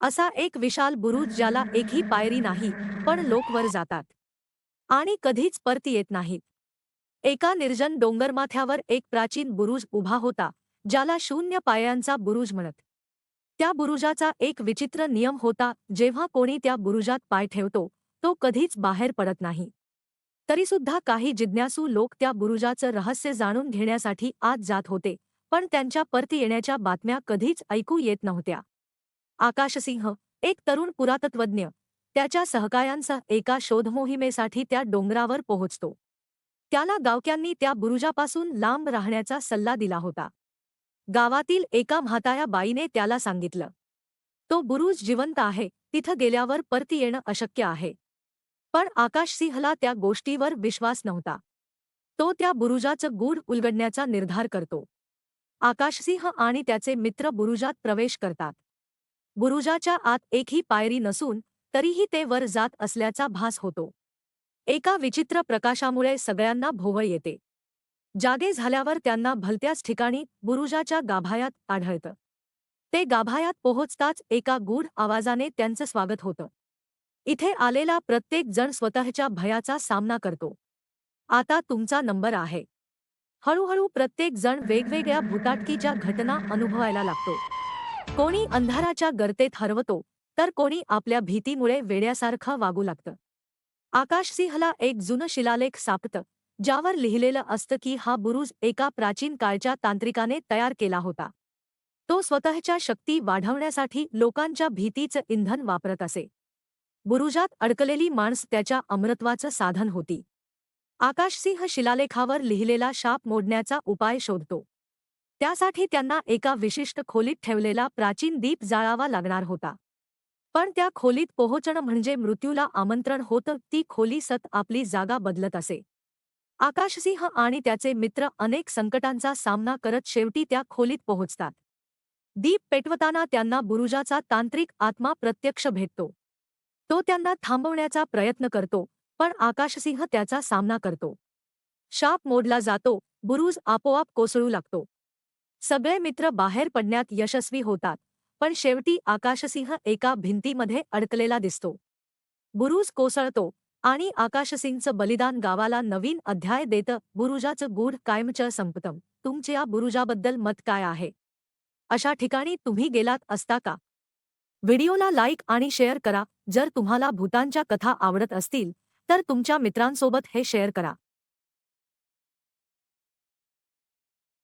असा एक विशाल बुरुज ज्याला एकही पायरी नाही पण लोक वर जातात. आणि कधीच परत येत नाहीत. एका निर्जन डोंगरमाथ्यावर एक प्राचीन बुरुज उभा होता ज्याला शून्य पायांचा बुरुज म्हणत. त्या बुरुजाचा एक विचित्र नियम होता जेव्हा कोणी त्या बुरुजात पाय ठेवतो तो कधीच बाहेर पडत नाही. तरीसुद्धा काही जिज्ञासू लोक त्या बुरुजाचं रहस्य जाणून घेण्यासाठी आत जात होते पण त्यांच्या परती येण्याच्या बातम्या कधीच ऐकू येत नव्हत्या. आकाशसिंह एक तरुण पुरातत्वज्ञ. त्याच्या सहकायांसह एका शोधमोहिमेसाठी त्या डोंगरावर पोहोचतो. त्याला गावक्यांनी त्या बुरुजापासून लांब राहण्याचा सल्ला दिला होता. गावातील एका म्हाताया बाईने त्याला सांगितलं तो बुरुज जिवंत आहे तिथं गेल्यावर परती येणं अशक्य आहे. पण आकाशसिंहला त्या गोष्टीवर विश्वास नव्हता. तो त्या बुरुजाचं गूढ उलगडण्याचा निर्धार करतो. आकाशसिंह आणि त्याचे मित्र बुरुजात प्रवेश करतात. बुरुजाच्या आत एकही पायरी नसून तरीही ते वर जात असल्याचा भास होतो. एका विचित्र प्रकाशामुळे सगळ्यांना भोवळ येते. जागे झाल्यावर त्यांना भलत्याच ठिकाणी बुरुजाच्या गाभायात आढळतं. ते गाभायात पोहोचताच एका गूढ आवाजाने त्यांचं स्वागत होतं. इथे आलेला प्रत्येक जण स्वतःच्या भयाचा सामना करतो. आता तुमचा नंबर आहे. हळूहळू प्रत्येक जण वेगवेगळ्या भूताटकीच्या घटना अनुभवायला लागतो. कोणी अंधाराच्या गर्तेत हरवतो तर कोणी आपल्या भीतीमुळे वेड्यासारखं वागू लागतं. आकाशसिंहला एक जुनं शिलालेख सापतं ज्यावर लिहिलेलं असतं की हा बुरुज एका प्राचीन काळच्या तांत्रिकाने तयार केला होता. तो स्वतःच्या शक्ती वाढवण्यासाठी लोकांच्या भीतीचं इंधन वापरत असे. बुरुजात अडकलेली माणस त्याच्या अमृत्वाचं साधन होती. आकाशसिंह शिलालेखावर लिहिलेला शाप मोडण्याचा उपाय शोधतो. त्यासाठी त्यांना एका विशिष्ट खोलीत ठेवलेला प्राचीन दीप जाळावा लागणार होता. पण त्या खोलीत पोहोचणं म्हणजे मृत्यूला आमंत्रण होतं ती खोली सत आपली जागा बदलत असे. आकाशसिंह आणि त्याचे मित्र अनेक संकटांचा सामना करत शेवटी त्या खोलीत पोहोचतात. दीप पेटवताना त्यांना बुरुजाचा तांत्रिक आत्मा प्रत्यक्ष भेटतो. तो त्यांना थांबवण्याचा प्रयत्न करतो पण आकाशसिंह त्याचा सामना करतो. शाप मोडला जातो बुरुज आपोआप कोसळू लागतो. सगळे मित्र बाहेर पडण्यात यशस्वी होतात पण शेवटी आकाशसिंह एका भिंतीमध्ये अडकलेला दिसतो. बुरुज कोसळतो आणि आकाशसिंहचं बलिदान गावाला नवीन अध्याय देतं. बुरुजाचं गूढ कायमचं संपतम तुमचे या बुरुजाबद्दल मत काय आहे? अशा ठिकाणी तुम्ही गेलात असता का? व्हिडिओला लाईक आणि शेअर करा. जर तुम्हाला भूतांच्या कथा आवडत असतील तर तुमच्या मित्रांसोबत हे शेअर करा.